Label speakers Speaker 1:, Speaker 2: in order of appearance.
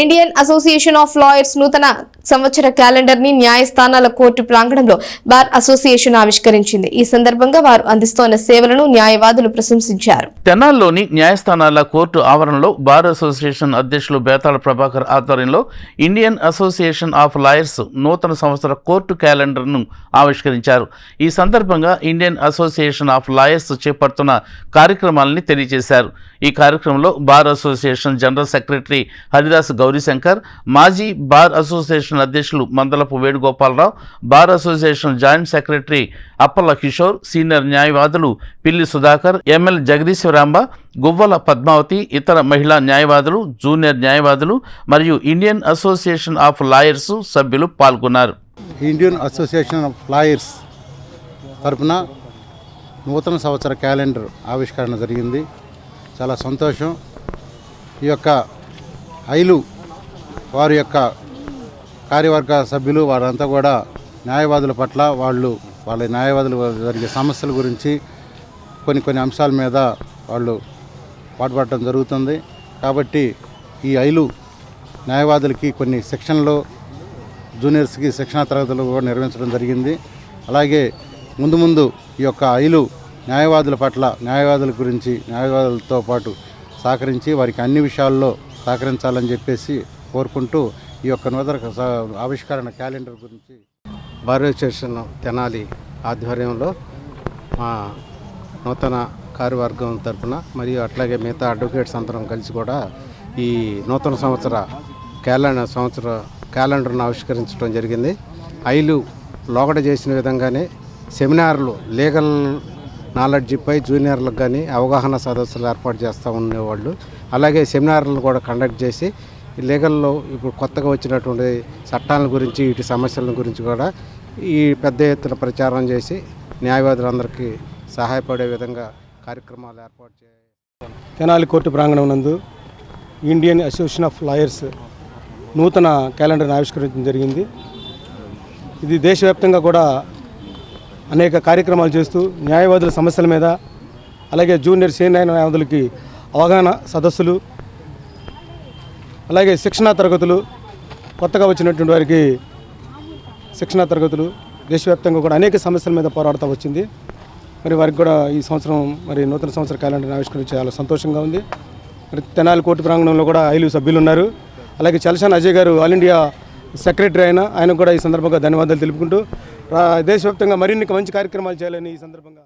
Speaker 1: Indian association of lawyers నూతన సంవత్సర క్యాలెండర్ని న్యాయస్థానాల కోర్టు ప్రాంగణంలో బార్ అసోసియేషన్ ఆవిష్కరించింది. ఈ సందర్భంగా వారు అందిస్తోన్న సేవలను న్యాయవాదులు ప్రశంసించారు.
Speaker 2: తెనాల్లోని న్యాయస్థానాల కోర్టు ఆవరణలో బార్ అసోసియేషన్ అధ్యక్షులు బేతాళ ప్రభాకర్ ఆధ్వర్యంలో ఇండియన్ అసోసియేషన్ ఆఫ్ లాయర్స్ నూతన సంవత్సర కోర్టు క్యాలెండర్ను ఆవిష్కరించారు. ఈ సందర్భంగా ఇండియన్ అసోసియేషన్ ఆఫ్ లాయర్స్ చేపడుతున్న కార్యక్రమాలని తెలియజేశారు. ఈ కార్యక్రమంలో bar association general secretary Haridas Gaurishankar మాజీ బార్ అసోసియేషన్ అధ్యక్షులు Mandalapu Venugopalarao bar association joint secretary Appala Kishore senior న్యాయవాదులు పిల్లి సుధాకర్ ఎంఎల్ జగదీశ్వరాంబ గువ్వల పద్మావతి ఇతర మహిళా న్యాయవాదులు జూనియర్ న్యాయవాదులు మరియు ఇండియన్ అసోసియేషన్ ఆఫ్ లాయర్స్ సభ్యులు పాల్గొన్నారు.
Speaker 3: ఇండియన్ అసోసియేషన్ ఆఫ్ లాయర్స్ తరపున నూతన సంవత్సర క్యాలెండర్ ఆవిష్కరణ జరిగింది. చాలా సంతోషం. ఈ యొక్క ఐలు వారి యొక్క కార్యవర్గ సభ్యులు వారంతా కూడా న్యాయవాదుల పట్ల వాళ్ళు వాళ్ళ న్యాయవాదులు జరిగే సమస్యల గురించి కొన్ని కొన్ని అంశాల మీద వాళ్ళు పాటుపడటం జరుగుతుంది. కాబట్టి ఈ ఐలు న్యాయవాదులకి కొన్ని సెక్షన్లు జూనియర్స్కి శిక్షణా తరగతులు కూడా నిర్వహించడం జరిగింది. అలాగే ముందు ముందు ఈ యొక్క ఐలు న్యాయవాదుల పట్ల న్యాయవాదుల గురించి న్యాయవాదులతో పాటు సహకరించి వారికి అన్ని విషయాల్లో సహకరించాలని చెప్పేసి కోరుకుంటూ ఈ యొక్క నూతన ఆవిష్కరణ క్యాలెండర్ గురించి
Speaker 4: బార్ తెనాలి ఆధ్వర్యంలో మా నూతన కార్యవర్గం తరఫున మరియు అట్లాగే మిగతా అడ్వకేట్స్ అందరం కలిసి కూడా ఈ నూతన సంవత్సర క్యాలెండర్ సంవత్సర క్యాలెండర్ను ఆవిష్కరించడం జరిగింది. ఐలు లోగడ చేసిన విధంగానే సెమినార్లు లీగల్ నాలెడ్జిపై జూనియర్లకు కానీ అవగాహన సదస్సులు ఏర్పాటు చేస్తూ ఉండేవాళ్ళు. అలాగే సెమినార్లను కూడా కండక్ట్ చేసి లీగల్లో ఇప్పుడు కొత్తగా వచ్చినటువంటి చట్టాల గురించి వీటి సమస్యల గురించి కూడా ఈ పెద్ద ఎత్తున ప్రచారం చేసి న్యాయవాదులందరికీ సహాయపడే విధంగా కార్యక్రమాలు ఏర్పాటు చేయాలి
Speaker 5: తెనాలి కోర్టు ప్రాంగణం నందు ఇండియన్ అసోసియేషన్ ఆఫ్ లాయర్స్ నూతన క్యాలెండర్ని ఆవిష్కరించడం జరిగింది. ఇది దేశవ్యాప్తంగా కూడా అనేక కార్యక్రమాలు చేస్తూ న్యాయవాదుల సమస్యల మీద అలాగే జూనియర్ సీనియర్ న్యాయవాదులకి అవగాహన సదస్సులు అలాగే శిక్షణా తరగతులు కొత్తగా వచ్చినటువంటి వారికి శిక్షణా తరగతులు దేశవ్యాప్తంగా కూడా అనేక సమస్యల మీద పోరాడుతూ వచ్చింది. మరి వారికి కూడా ఈ సంవత్సరం మరి నూతన సంవత్సర క్యాలెండర్ ఆవిష్కరించి చాలా సంతోషంగా ఉంది. మరి తెనాలి కోర్టు ప్రాంగణంలో కూడా ఐదు సభ్యులు ఉన్నారు అలాగే చలసాన్ అజయ్ గారు ఆల్ ఇండియా సెక్రటరీ అయిన ఆయన కూడా ఈ సందర్భంగా ధన్యవాదాలు తెలుపుకుంటూ దేశవ్యాప్తంగా మరిన్ని మంచి కార్యక్రమాలు చేయాలని ఈ సందర్భంగా